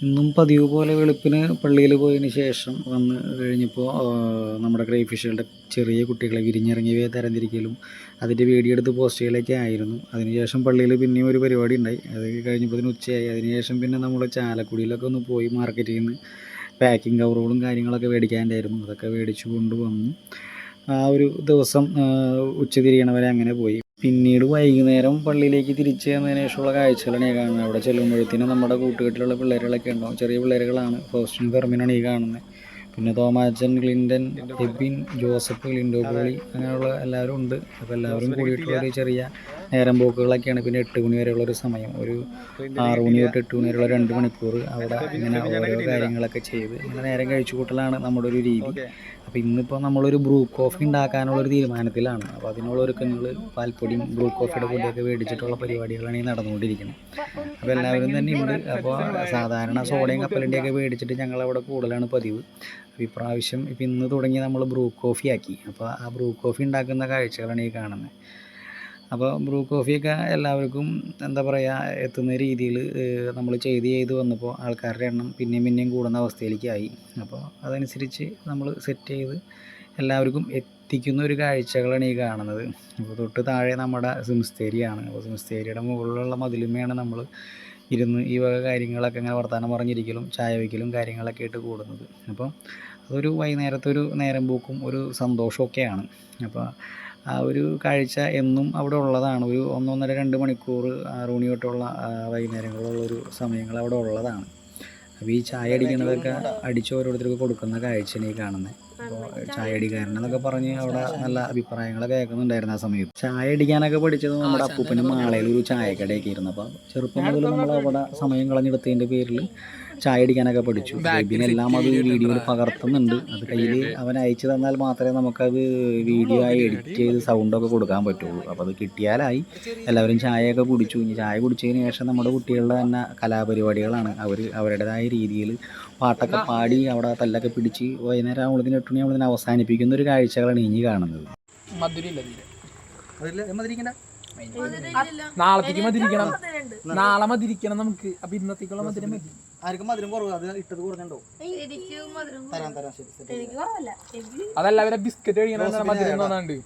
ഇന്നും പതിവ് പോലെ വെളുപ്പിന് പള്ളിയിൽ പോയതിന് ശേഷം വന്ന് കഴിഞ്ഞപ്പോൾ നമ്മുടെ ക്രൈ ഫിഷുകളുടെ ചെറിയ കുട്ടികളെ വിരിഞ്ഞിറങ്ങിയവയെ തരംതിരിക്കലും അതിന്റെ പോസ്റ്റ് ചെയ്യലൊക്കെ ആയിരുന്നു. അതിനുശേഷം പള്ളിയിൽ പിന്നെയും ഒരു പരിപാടി ഉണ്ടായി. അത് കഴിഞ്ഞപ്പോൾ ഉച്ചയായി. അതിനുശേഷം പിന്നെ നമ്മൾ ചാലക്കുടിയിലൊക്കെ ഒന്ന് പോയി മാർക്കറ്റിൽ നിന്ന് പാക്കിംഗ് കവറുകളും കാര്യങ്ങളൊക്കെ മേടിക്കാനായിരുന്നു അതൊക്കെ മേടിച്ചു കൊണ്ടുവന്നു. ആ ഒരു ദിവസം ഉച്ച തിരിയണവരെ അങ്ങനെ പോയി. പിന്നീട് വൈകുന്നേരം പള്ളിയിലേക്ക് തിരിച്ചു വന്നതിന് ശേഷമുള്ള കാഴ്ചകളാണ് ഈ കാണുന്നത്. അവിടെ ചെല്ലുമ്പോഴത്തേനും നമ്മുടെ കൂട്ടുകെട്ടിലുള്ള പിള്ളേരുകളൊക്കെ ഉണ്ടാവും. ചെറിയ പിള്ളേരുകളാണ്. ഫൗസ്റ്റിൻ ഫെർമിനാണ് ഈ കാണുന്നത്. പിന്നെ തോമാച്ചൻ ക്ലിൻഡൻ എബിൻ ജോസഫ് ലിൻഡോ പോളി അങ്ങനെയുള്ള എല്ലാവരും ഉണ്ട്. അപ്പോൾ എല്ലാവരും കൂടിയിട്ടുള്ള ഒരു ചെറിയ നേരം പോക്കുകളൊക്കെയാണ് പിന്നെ എട്ട് മണി വരെയുള്ള ഒരു സമയം. ഒരു ആറ് മണി തൊട്ട് എട്ട് മണി വരെയുള്ള രണ്ട് മണിക്കൂർ അവിടെ ഇങ്ങനെ ഓരോ കാര്യങ്ങളൊക്കെ ചെയ്ത് ഇങ്ങനെ നേരം കഴിച്ചു കൂട്ടലാണ് നമ്മുടെ ഒരു രീതി. അപ്പോൾ ഇന്നിപ്പോൾ നമ്മളൊരു ബ്രൂ കോഫി ഉണ്ടാക്കാനുള്ള ഒരു തീരുമാനത്തിലാണ്. അപ്പോൾ അതിനുള്ള ഒരുക്കങ്ങൾ പാൽപ്പൊടിയും ബ്രൂ കോഫിയുടെ പൊടിയൊക്കെ മേടിച്ചിട്ടുള്ള പരിപാടികളാണ് ഈ നടന്നുകൊണ്ടിരിക്കുന്നത്. അപ്പോൾ എല്ലാവരും തന്നെ ഉണ്ട്. അപ്പോൾ സാധാരണ സോഡയും കപ്പലിന്റെയൊക്കെ മേടിച്ചിട്ട് ഞങ്ങളവിടെ കൂടുതലാണ് പതിവ്. അപ്പോൾ ഇപ്രാവശ്യം ഇപ്പം ഇന്ന് തുടങ്ങി നമ്മൾ ബ്രൂ കോഫി ആക്കി. അപ്പോൾ ആ ബ്രൂ കോഫി ഉണ്ടാക്കുന്ന കാഴ്ചകളാണ് ഈ കാണുന്നത്. അപ്പോൾ ബ്രൂ കോഫിയൊക്കെ എല്ലാവർക്കും എന്താ പറയുക എത്തുന്ന രീതിയിൽ നമ്മൾ ചെയ്ത് ചെയ്ത് വന്നപ്പോൾ ആൾക്കാരുടെ എണ്ണം പിന്നെയും പിന്നെയും കൂടുന്ന അവസ്ഥയിലേക്കായി. അപ്പോൾ അതനുസരിച്ച് നമ്മൾ സെറ്റ് ചെയ്ത് എല്ലാവർക്കും എത്തിക്കുന്ന ഒരു കാഴ്ചകളാണ് ഈ കാണുന്നത്. അപ്പോൾ തൊട്ട് താഴെ നമ്മുടെ സിംസ്തേരിയാണ് അപ്പോൾ സിംസ്തേരിയുടെ മുകളിലുള്ള മതിലുമയാണ് നമ്മൾ ഇരുന്ന് ഈ വക കാര്യങ്ങളൊക്കെ ഇങ്ങനെ വർത്തമാനം പറഞ്ഞിരിക്കലും ചായ വയ്ക്കലും കാര്യങ്ങളൊക്കെ ആയിട്ട് കൂടുന്നത്. അപ്പം അതൊരു വൈകുന്നേരത്തെ ഒരു നേരം പോക്കും ഒരു സന്തോഷമൊക്കെയാണ്. അപ്പോൾ ആ ഒരു കാഴ്ച എന്നും അവിടെ ഉള്ളതാണ്. ഒരു ഒന്നൊന്നര രണ്ട് മണിക്കൂർ ആറു മണി തൊട്ടുള്ള വൈകുന്നേരങ്ങളുള്ള ഒരു സമയങ്ങൾ അവിടെ ഉള്ളതാണ്. അപ്പോൾ ഈ ചായ അടിക്കുന്നതൊക്കെ അടിച്ച് ഓരോരുത്തർക്ക് കൊടുക്കുന്ന കാഴ്ചയാണ് ഈ കാണുന്നത് അപ്പോൾ ചായ അടിക്കാരനെന്നൊക്കെ പറഞ്ഞ് അവിടെ നല്ല അഭിപ്രായങ്ങളൊക്കെ കേൾക്കുന്നുണ്ടായിരുന്നു ആ സമയത്ത്. ചായ അടിക്കാനൊക്കെ പഠിച്ചത് നമ്മുടെ അപ്പൂപ്പന്റെ മാളയിൽ ഒരു ചായക്കടയൊക്കെ ഇരുന്നു അപ്പോൾ ചെറുപ്പം മുതൽ നമ്മൾ അവിടെ സമയം കളഞ്ഞെടുത്തതിന്റെ പേരിൽ ചായ അടിക്കാനൊക്കെ പഠിച്ചു എല്ലാം അത് വീഡിയോയിൽ പകർത്തുന്നുണ്ട്. അത് കയ്യിൽ അവൻ അയച്ചു തന്നാൽ മാത്രമേ നമുക്കത് വീഡിയോ ആയി എഡിറ്റ് ചെയ്ത് സൗണ്ടൊക്കെ കൊടുക്കാൻ പറ്റുള്ളൂ. അപ്പോൾ അത് കിട്ടിയാലായി. എല്ലാവരും ചായയൊക്കെ കുടിച്ചു. ഇനി ചായ കുടിച്ചതിന് ശേഷം നമ്മുടെ കുട്ടികളുടെ തന്നെ കലാപരിപാടികളാണ്. അവർ അവരുടേതായ രീതിയിൽ പാട്ടൊക്കെ പാടി അവിടെ തല്ലൊക്കെ പിടിച്ച് വൈകുന്നേരം ആകുമ്പോഴത്തേന് എട്ട് മണി ആകുമ്പോഴത്തേന് അവസാനിപ്പിക്കുന്ന ഒരു കാഴ്ചകളാണ് ഇനി കാണുന്നത്. മധുരില്ല തീരെ. നാളത്തേക്ക് മതിരിക്കണം. നാളെ മതിരിക്കണം നമുക്ക്. അപ്പൊ ഇന്നത്തേക്കുള്ള മധുരം മതി. ആർക്കും മധുരം കുറവ്. അത് ഇട്ടത് കുറഞ്ഞുണ്ടോ തരാം തരാം. ശരി അതല്ല അവരെ ബിസ്ക്കറ്റ് കഴിക്കണം മധുരം തോന്നാണ്ട്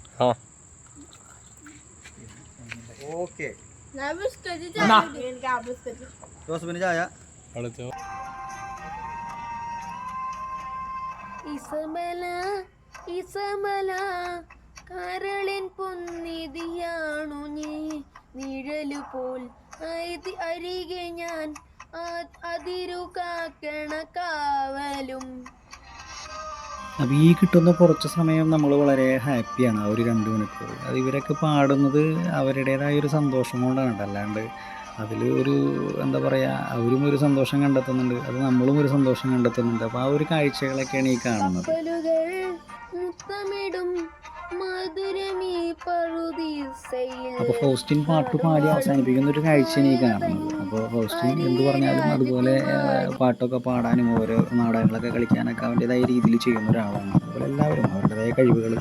ഓക്കെ. ജോസഫിന് ചായ ഇസമല ഇസമല കരളിൻ പൊന്നിതിയാണു നീ. നിഴലു പോൽ അരി- അരികെ ഞാൻ അതിരു കാക്കണ കാവലും. അപ്പോൾ ഈ കിട്ടുന്ന കുറച്ച് സമയം നമ്മൾ വളരെ ഹാപ്പിയാണ് ആ ഒരു രണ്ട് മണിക്കൂർ. അത് ഇവരൊക്കെ പാടുന്നത് അവരുടേതായ ഒരു സന്തോഷം കൊണ്ടാണ് അല്ലാണ്ട് അതിൽ ഒരു എന്താ പറയുക അവരും ഒരു സന്തോഷം കണ്ടെത്തുന്നുണ്ട് അത് നമ്മളും ഒരു സന്തോഷം കണ്ടെത്തുന്നുണ്ട്. അപ്പോൾ ആ ഒരു കാഴ്ചകളൊക്കെയാണ് ഈ കാണുന്നത്. കപ്പലുകൾ ഹോസ്റ്റിൻ അപ്പോൾ ഫൗസ്റ്റിൻ പാട്ട് പാടി അവസാനിപ്പിക്കുന്ന ഒരു കാഴ്ചയാണ് ഈ കാണുന്നത്. അപ്പോൾ ഫൗസ്റ്റിൻ എന്ത് പറഞ്ഞാലും അതുപോലെ പാട്ടൊക്കെ പാടാനും ഓരോ നാടകങ്ങളൊക്കെ കളിക്കാനൊക്കെ അവന്റെതായ രീതിയിൽ ചെയ്യുന്ന ഒരാളാണ്. അതുപോലെ എല്ലാവരും അവരുടേതായ കഴിവുകൾ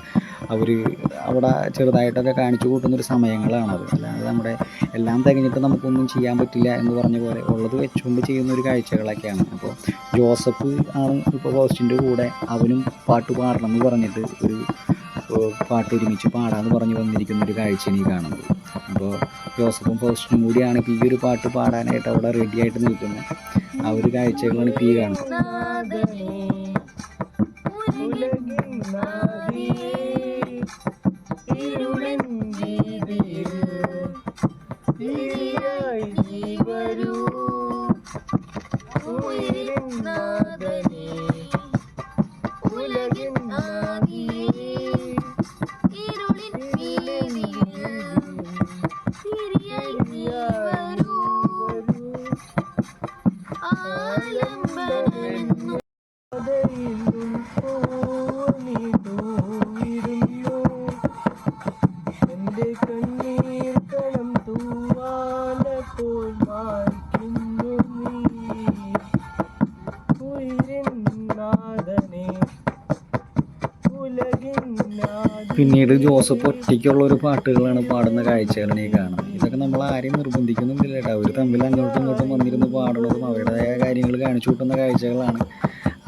അവർ അവിടെ ചെറുതായിട്ടൊക്കെ കാണിച്ചു കൂട്ടുന്ന ഒരു സമയങ്ങളാണത്. അല്ലാതെ നമ്മുടെ എല്ലാം തികഞ്ഞിട്ട് നമുക്കൊന്നും ചെയ്യാൻ പറ്റില്ല എന്ന് പറഞ്ഞ പോലെ ഉള്ളത് വെച്ചുകൊണ്ട് ചെയ്യുന്ന ഒരു കാഴ്ചകളൊക്കെയാണ്. അപ്പോൾ ജോസഫ് ആണ് ഇപ്പോൾ ഫൗസ്റ്റിന്റെ കൂടെ അവനും പാട്ട് പാടണം എന്ന് പറഞ്ഞിട്ട് ഒരു പാട്ട് ഒരുമിച്ച് പാടാന്ന് പറഞ്ഞ് വന്നിരിക്കുന്ന ഒരു കാഴ്ചയാണ് ഈ കാണുന്നത്. അപ്പോൾ ജോസഫും പോസ്റ്റും കൂടിയാണ് ഇപ്പോൾ ഈ ഒരു പാട്ട് പാടാനായിട്ട് അവിടെ റെഡി ആയിട്ട് നിൽക്കുന്നത്. ആ ഒരു കാഴ്ചകളാണ് ഇപ്പോൾ ഈ കാണുന്നത്. ഇരുളൻ വീതിയിൽ പിന്നീട് ജോസഫ് ഒറ്റയ്ക്കുള്ള ഒരു പാട്ടുകളാണ് പാടുന്ന കാഴ്ചകളാണ് ഈ കാണുന്നത്. ഇതൊക്കെ നമ്മൾ ആരെയും നിർബന്ധിക്കുന്നില്ല കേട്ടോ അവർ തമ്മിൽ അങ്ങോട്ടും ഇങ്ങോട്ടും വന്നിരുന്ന് പാടുന്നതും അവരുടേതായ കാര്യങ്ങൾ കാണിച്ചു കൂട്ടുന്ന കാഴ്ചകളാണ്.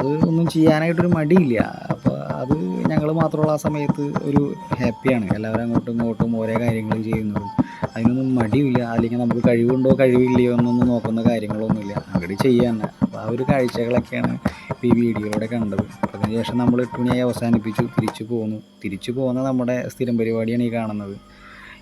ഒന്നും ചെയ്യാനായിട്ടൊരു മടിയില്ല. അപ്പോൾ അത് ഞങ്ങൾ മാത്രമുള്ള ആ സമയത്ത് ഒരു ഹാപ്പിയാണ്. എല്ലാവരും അങ്ങോട്ടും ഇങ്ങോട്ടും ഓരോ കാര്യങ്ങളും ചെയ്യുന്നതും. അതിനൊന്നും മടിയില്ല. അല്ലെങ്കിൽ നമുക്ക് കഴിവുണ്ടോ കഴിവില്ലയോ എന്നൊന്നും നോക്കുന്ന കാര്യങ്ങളൊന്നുമില്ല. അങ്ങോട്ട് ചെയ്യാൻ. അപ്പോൾ ആ ഒരു കാഴ്ചകളൊക്കെയാണ് ഈ വീഡിയോയിലൂടെ കണ്ടത്. അതിനുശേഷം നമ്മൾ എട്ട് മണിയായി അവസാനിപ്പിച്ചു. തിരിച്ചു പോന്നു. തിരിച്ചു പോകുന്ന നമ്മുടെ സ്ഥിരം പരിപാടിയാണ് ഈ കാണുന്നത്.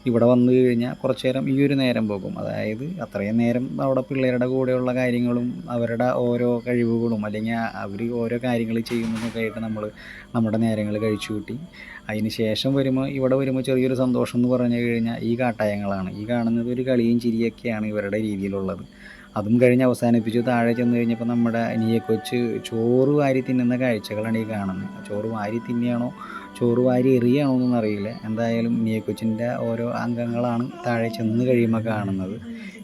ഇവിടെ വന്നു കഴിഞ്ഞാൽ കുറച്ച് നേരം ഈ ഒരു നേരം പോകും. അതായത് അത്രയും നേരം അവിടെ പിള്ളേരുടെ കൂടെയുള്ള കാര്യങ്ങളും അവരുടെ ഓരോ കഴിവുകളും അല്ലെങ്കിൽ അവർ ഓരോ കാര്യങ്ങൾ ചെയ്യുന്നതൊക്കെ ആയിട്ട് നമ്മൾ നമ്മുടെ നേരങ്ങൾ കഴിച്ചു കൂട്ടി. അതിന് ശേഷം വരുമ്പോൾ ഇവിടെ വരുമ്പോൾ ചെറിയൊരു സന്തോഷം എന്ന് പറഞ്ഞു കഴിഞ്ഞാൽ ഈ കാട്ടായങ്ങളാണ്. ഈ കാണുന്നത് ഒരു കളിയും ചിരിയൊക്കെയാണ് ഇവരുടെ രീതിയിലുള്ളത്. അതും കഴിഞ്ഞ് അവസാനിപ്പിച്ചു. താഴെ ചെന്ന് കഴിഞ്ഞപ്പോൾ നമ്മുടെ അനിയെ കൊച്ച് ചോറ് വാരി തിന്നുന്ന കാഴ്ചകളാണ് ഈ കാണുന്നത്. ചോറ് വാരി തിന്നിയാണോ ചോറ് വാരി എറിയാണോന്നൊന്നും അറിയില്ല എന്തായാലും നിയക്കൊച്ചിന്റെ ഓരോ അംഗങ്ങളാണ് താഴെ ചെന്ന് കഴിയുമ്പോൾ കാണുന്നത്.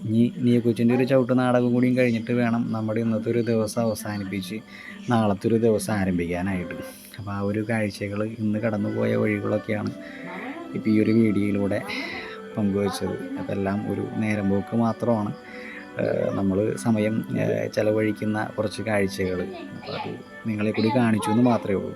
ഇനി നിയക്കൊച്ചിന്റെ ഒരു ചവിട്ട് നാടകം കൂടിയും കഴിഞ്ഞിട്ട് വേണം നമ്മുടെ ഇന്നത്തെ ഒരു ദിവസം അവസാനിപ്പിച്ച് നാളത്തെ ഒരു ദിവസം ആരംഭിക്കാനായിട്ട്. അപ്പോൾ ആ ഒരു കാഴ്ചകൾ ഇന്ന് കടന്നുപോയ വഴികളൊക്കെയാണ് ഇപ്പോൾ ഈ ഒരു വീഡിയോയിലൂടെ പങ്കുവച്ചത്. അതെല്ലാം ഒരു നേരം പോക്ക് മാത്രമാണ് നമ്മൾ സമയം ചിലവഴിക്കുന്ന കുറച്ച് കാഴ്ചകൾ. അപ്പോൾ അത് നിങ്ങളെ കൂടി കാണിച്ചു എന്ന് മാത്രമേ ഉള്ളൂ.